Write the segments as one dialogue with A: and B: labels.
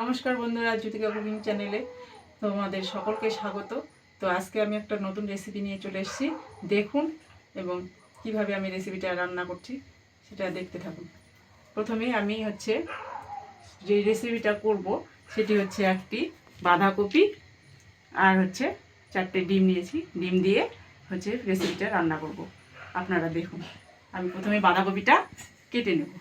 A: নমস্কার বন্ধুরা, জ্যোতিকা কুকিং চ্যানেলে তোমাদের সকলকে স্বাগত। তো আজকে আমি একটা নতুন রেসিপি নিয়ে চলে এসেছি। দেখুন এবং কীভাবে আমি রেসিপিটা রান্না করছি, সেটা দেখতে থাকুন। প্রথমে আমি হচ্ছে যে রেসিপিটা করব, সেটি হচ্ছে একটি বাঁধাকপি আর হচ্ছে চারটে ডিম নিয়েছি। ডিম দিয়ে হচ্ছে রেসিপিটা রান্না করব। আপনারা দেখুন, আমি প্রথমে বাঁধাকপিটা কেটে নেব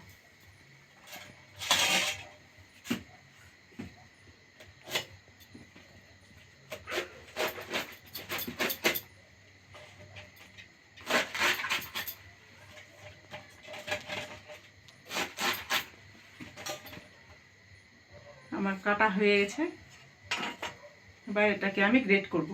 A: আমার কাটা হয়ে গেছে। এবার এটাকে আমি গ্রেট করব।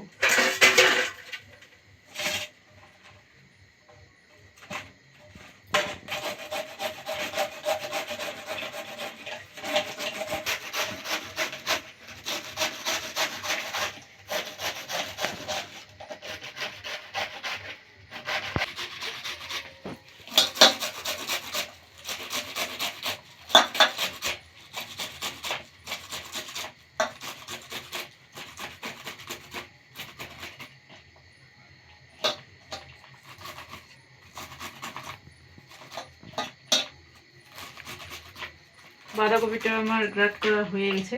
A: বাঁধাকপিটা আমার গ্রাট করা হয়ে গেছে।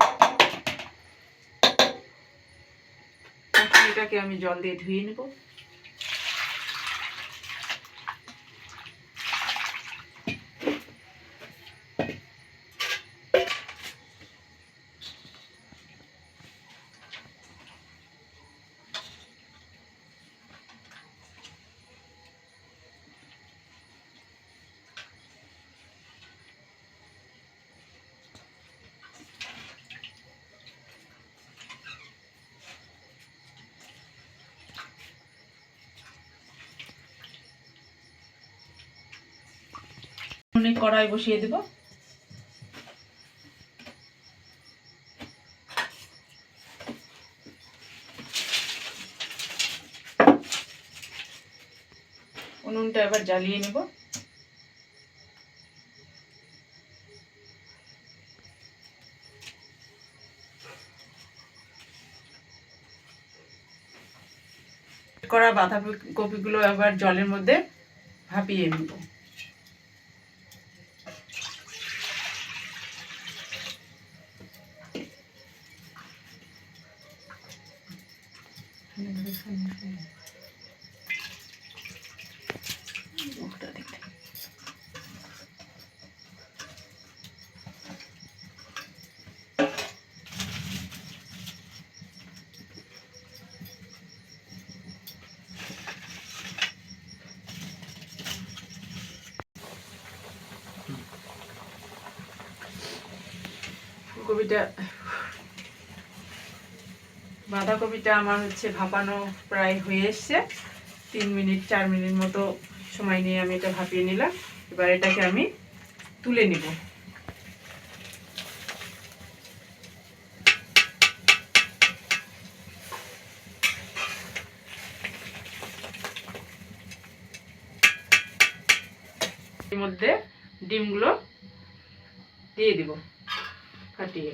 A: এটাকে আমি জল দিয়ে ধুয়ে নেব। অনেক কড়াই বসিয়ে দেব। উনুনটা এবার জ্বালিয়ে নেব। করা বাঁধাকপিগুলো এবার জলের মধ্যে ভাপিয়ে নেব। মুখটা দেখতে ফুলকপিটা বাঁধাকপিটা আমার হচ্ছে ভাপানো প্রায় হয়ে এসছে। তিন মিনিট, চার মিনিট মতো সময় নিয়ে আমি এটা ভাপিয়ে নিলাম। এবার এটাকে আমি তুলে নিব। মধ্যে ডিমগুলো দিয়ে দিব ফাটিয়ে।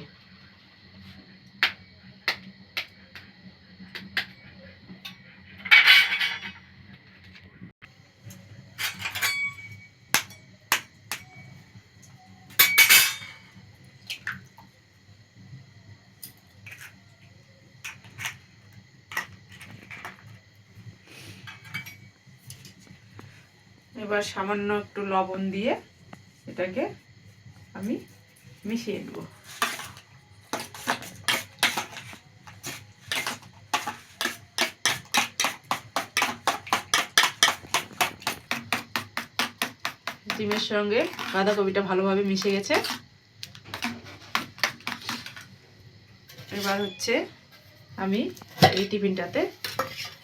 A: এবার সামান্য একটু লবণ দিয়ে এটাকে আমি মিশিয়ে দেব ডিমের সঙ্গে বাঁধাকপিটা ভালোভাবে মিশে গেছে। এবার হচ্ছে আমি এই টিফিনটাতে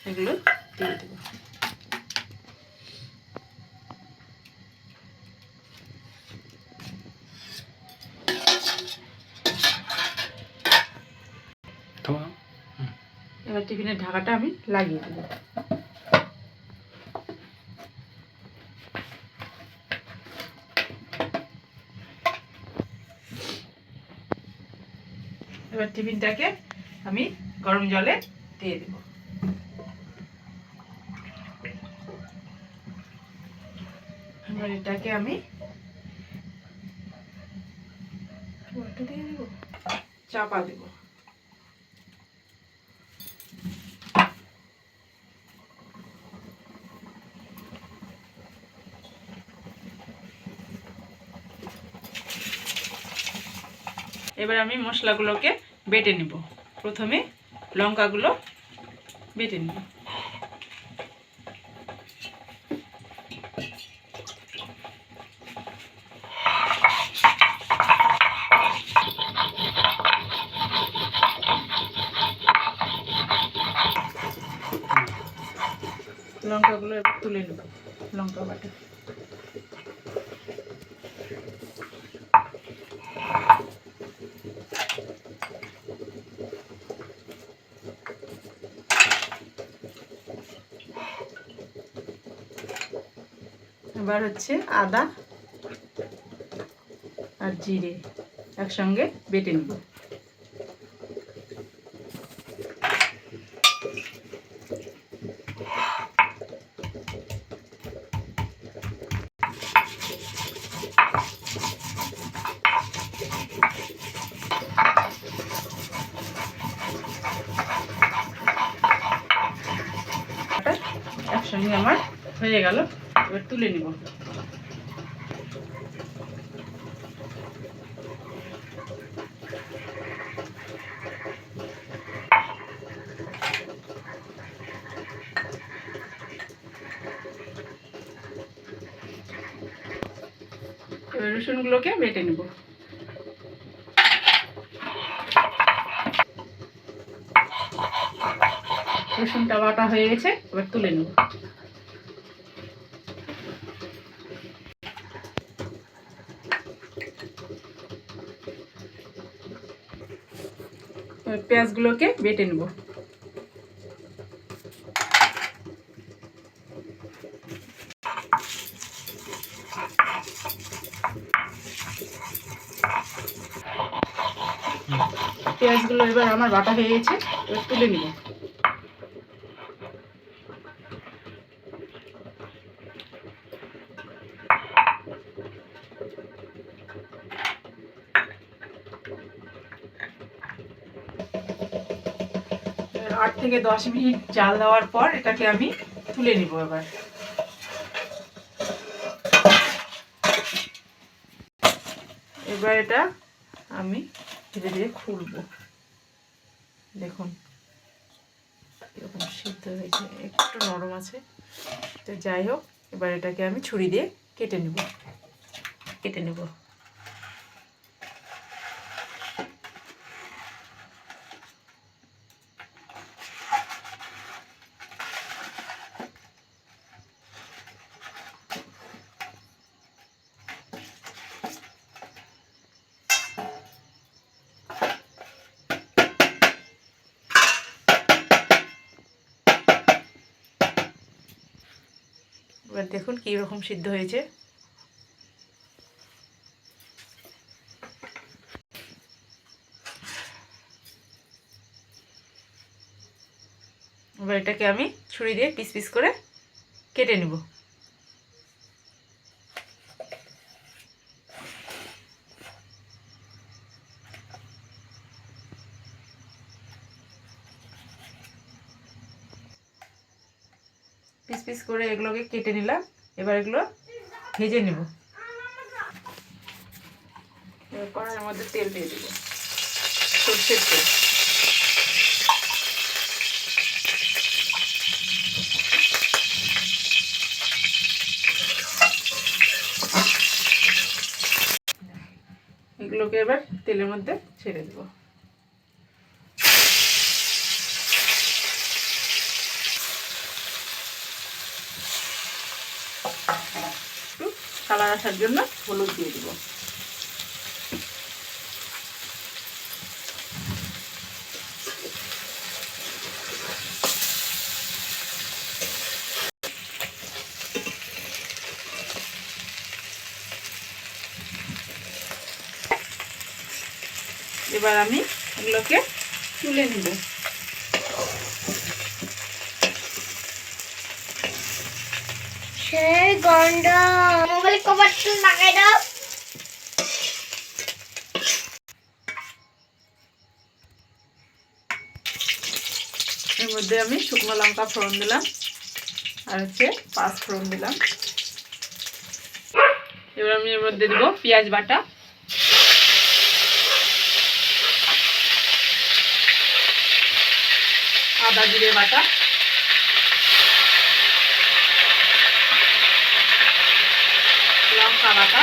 A: এগুলো দিয়ে দেবো। এবার টিফিনের ঢাকাটা আমি লাগিয়ে দেবো। এবার টিফিনটাকে আমি গরম জলে দিয়ে দেব। এবার এটাকে আমি চাপা দেব। এবার আমি মশলাগুলোকে বেটে নিব। প্রথমে লঙ্কাগুলো বেটে নিব। লঙ্কাগুলো তুলে নেব লঙ্কা বাটা। এবার হচ্ছে আদা আর জিরে একসঙ্গে বেটে নেব। একসঙ্গে আমার হয়ে গেল। এবার তুলে নিব। এবার রসুনগুলোকে বেটে নিব। রসুনটা বাটা হয়ে গেছে এবার তুলে নেব। পেঁয়াজগুলোকে বেটে নেব। পেঁয়াজগুলো এবার আমার বাটা হয়ে গেছে এবার তুলে নিব এবার আট থেকে দশ মিনিট জাল দেওয়ার পর এটাকে আমি তুলে নিব এবার। এবার এটা আমি ধীরে ধীরে খুলবো। দেখুন, এরকম সিদ্ধ হয়েছে একটু নরম আছে। তো যাই হোক, এবার এটাকে আমি ছুরি দিয়ে কেটে নেব। কেটে নেব। এবার দেখুন কী রকম সিদ্ধ হয়েছে। এবার এটাকে আমি ছুরি দিয়ে পিস পিস করে কেটে নেব পিস পিস করে এগুলোকে কেটে নিলাম। এবার এগুলো ভেজে নেব। কড়াইয়ের মধ্যে তেল দিয়ে দেবো। সর্ষের তেল। এগুলোকে এবার তেলের মধ্যে ছেড়ে দেবো একটু কালার আসার জন্য হলুদ দিয়ে দিব। এবার আমি এগুলোকে তুলে নিব।
B: সেই গন্ধ মোবাইল কভারটা লাগাই দাও।
A: এর মধ্যে আমি শুকনো লঙ্কা ফোড়ন দিলাম, আর হচ্ছে পাঁচ ফোড়ন দিলাম। এবার আমি এর মধ্যে দিব পেঁয়াজ বাটা। আদা জিরে বাটা। লঙ্কা বাটা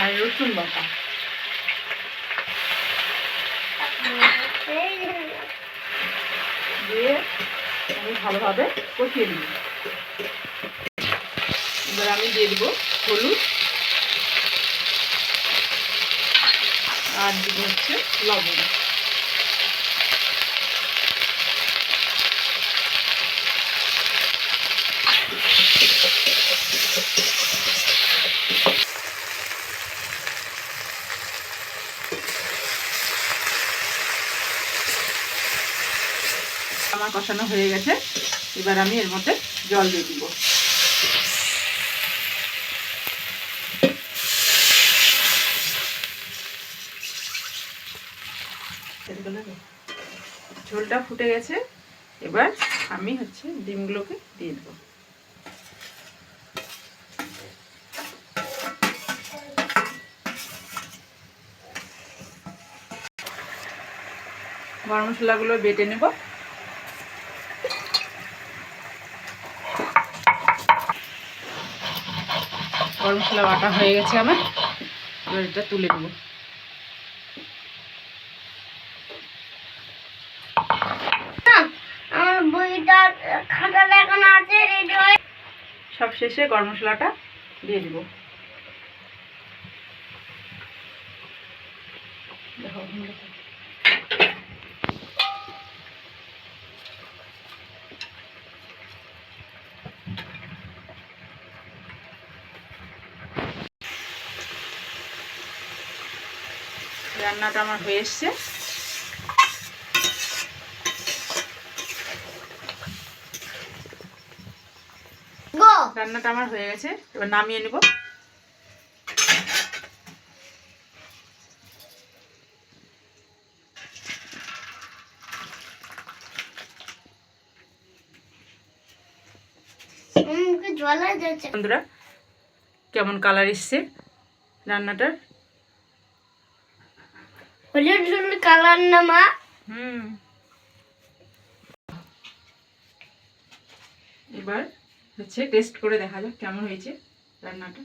A: আর রসুন বাটা। দিয়ে আমি ভালোভাবে কষিয়ে নিব। এবার আমি দিয়ে দিব হলুদ। আর দিব হচ্ছে লবণ। আমার কষানো হয়ে গেছে। এবার আমি এর মধ্যে জল দিয়ে দিব। ঝোলটা ফুটে গেছে। এবার আমি হচ্ছে ডিমগুলোকে দিয়ে দেবো। গরম মশলাগুলো বেটে নেব। গরম মশলা বাটা হয়ে গেছে আমার। এবার এটা তুলে নেব। সব শেষে গরম মশলাটা দিয়ে দিব। রান্নাটা আমার হয়ে এসছে। রান্নাটা আমার হয়ে গেছে এবার নামিয়ে নেব। বন্ধুরা কেমন কালার এসছে রান্নাটার?
B: হলুদ হলুদ কালার না মা
A: হুম এবার হচ্ছে টেস্ট করে দেখা যাক কেমন হয়েছে রান্নাটা।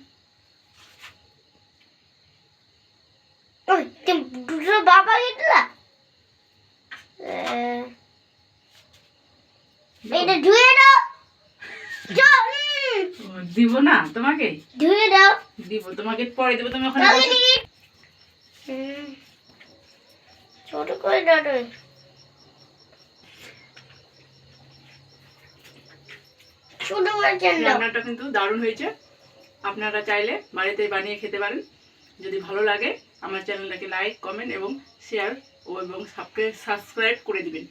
B: দুটো বাবা গেটলা এটা ধুয়ে দাও।
A: দিব না তোমাকে?
B: ধুয়ে দাও।
A: দিব তোমাকে পরে দেবো তুমি ওখানে
B: তাহলে
A: বসে-
B: দেখি হুম, ছোট করে
A: রান্নাটা কিন্তু দারুণ হয়েছে। আপনারা চাইলে বাড়িতে বানিয়ে খেতে পারেন। যদি ভালো লাগে, আমার চ্যানেলটাকে লাইক কমেন্ট এবং শেয়ার ও এবং সাবস্ক্রাইব করে দিবেন।